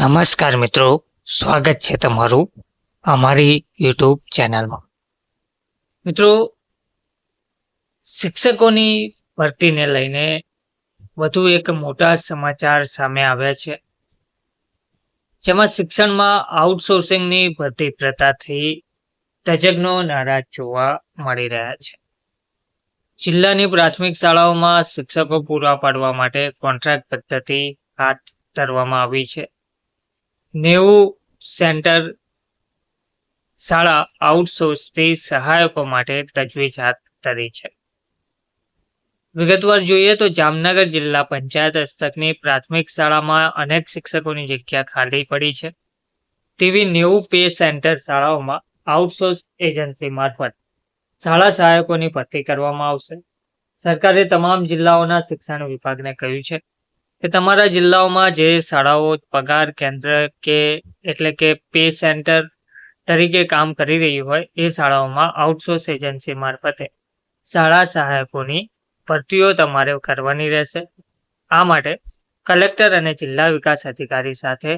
નમસ્કાર મિત્રો, સ્વાગત છે તમારું અમારી યુટ્યુબ ચેનલમાં. મિત્રો, શિક્ષકોની ભરતીને લઈને વધુ એક મોટા સમાચાર સામે આવ્યા છે. જેમાં શિક્ષણમાં આઉટસોર્સિંગની ભરતી પ્રથાથી તજજ્ઞો નારાજ જોવા મળી રહ્યા છે. જિલ્લાની પ્રાથમિક શાળાઓમાં શિક્ષકો પૂરા પાડવા માટે કોન્ટ્રાક્ટ પદ્ધતિ હાથ ધરવામાં આવી છે. નેવું સેન્ટર શાળા આઉટસોર્સથી સહાયકો માટે તજવીજ હાથ ધરી છે. વિગતવાર જોઈએ તો જામનગર જિલ્લા પંચાયત હસ્તકની પ્રાથમિક શાળામાં અનેક શિક્ષકોની જગ્યા ખાલી પડી છે. તેવી નેવું પે સેન્ટર શાળાઓમાં આઉટસોર્સ એજન્સી મારફત શાળા સહાયકોની ભરતી કરવામાં આવશે. સરકારે તમામ જિલ્લાઓના શિક્ષણ વિભાગને કહ્યું છે. કે તમારા જિલ્લાઓમાં જે શાળાઓ, પગાર કેન્દ્ર કે એટલે કે પે સેન્ટર તરીકે કામ કરી રહી હોય, એ શાળાઓમાં આઉટસોર્સ એજન્સી મારફતે શાળા સહાયકોની ભરતીઓ તમારે કરવાની રહેશે. આ માટે કલેક્ટર અને જિલ્લા વિકાસ અધિકારી સાથે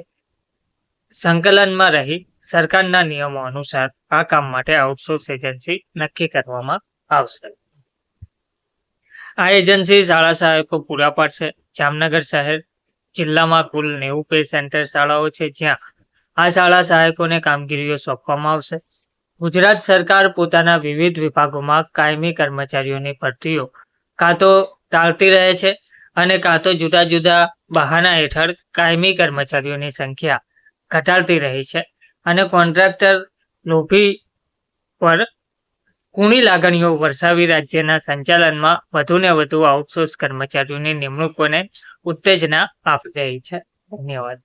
સંકલનમાં રહી સરકારના નિયમો અનુસાર આ કામ માટે આઉટસોર્સ એજન્સી નક્કી કરવામાં આવશે. આ એજન્સી શાળા સહાયકો પૂરા પાડશે. જામનગર શહેર જિલ્લામાં કુલ નેવું પે સેન્ટર શાળાઓ છે જ્યાં આ શાળા સહાયકોને કામગીરીઓ સોંપવામાં આવશે. ગુજરાત સરકાર પોતાના વિવિધ વિભાગોમાં કાયમી કર્મચારીઓની ભરતીઓ કાં તો ટાળતી રહે છે અને કાં તો જુદા જુદા બહાના હેઠળ કાયમી કર્મચારીઓની સંખ્યા ઘટાડતી રહી છે. અને કોન્ટ્રાક્ટર લોભી પર કુણી લાગણીઓ વરસાવી રાજ્યના સંચાલનમાં વધુને વધુ આઉટસોર્સ કર્મચારીઓની નિમણૂકોને ઉત્તેજના આપી રહી છે. ધન્યવાદ.